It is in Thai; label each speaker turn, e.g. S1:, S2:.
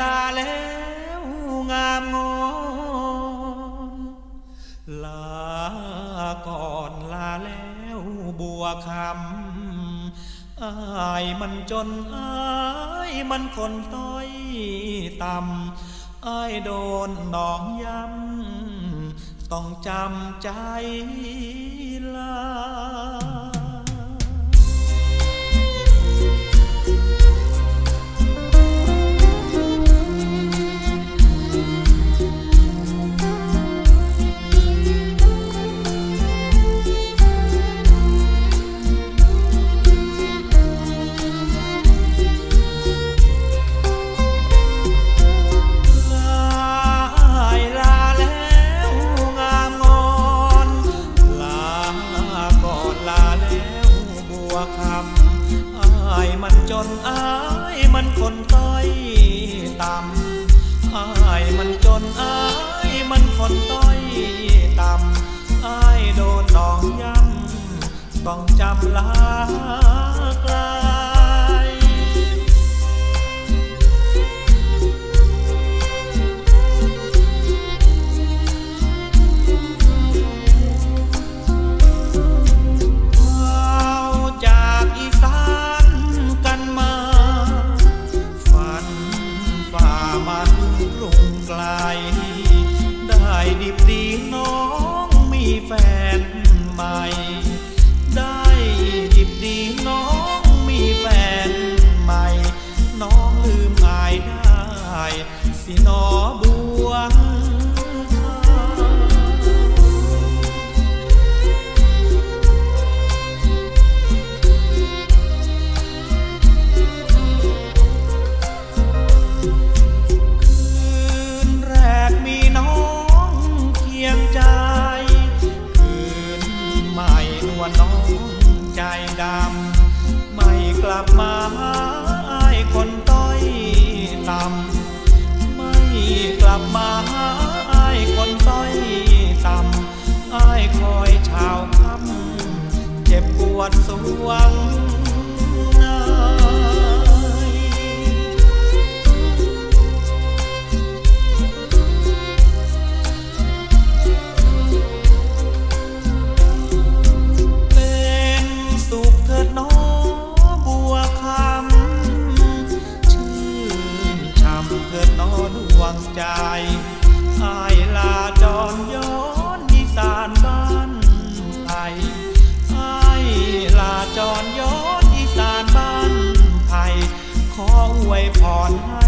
S1: ลาแล้วงามงอนลาก่อนลาแล้วบัวคำอายมันจนอายมันคนต้อยต่ำอายโดนหนองย้ำต้องจำใจลา ลาแล้วบัวคำอายมันจนอายมันคนต้อยต่ำอายมันจนอายมันคนต้อย ไกล ได้ดิบดีน้องมีแฟนใหม่ ได้ดิบดีน้องมีแฟนใหม่ น้องลืมอายได้สิน้อง น้องใจดำ ไม่กลับมาหาอายคนต้อยต่ำ ไม่กลับมาหาอายคนต้อยต่ำอายคอยชาวคำเจ็บปวดสวง เถิดหน้อดวงใจอายลาจอนย้อนอีสานบ้านไทยอายลาจรย้อนอีสานบ้านไทยขออวยพรให้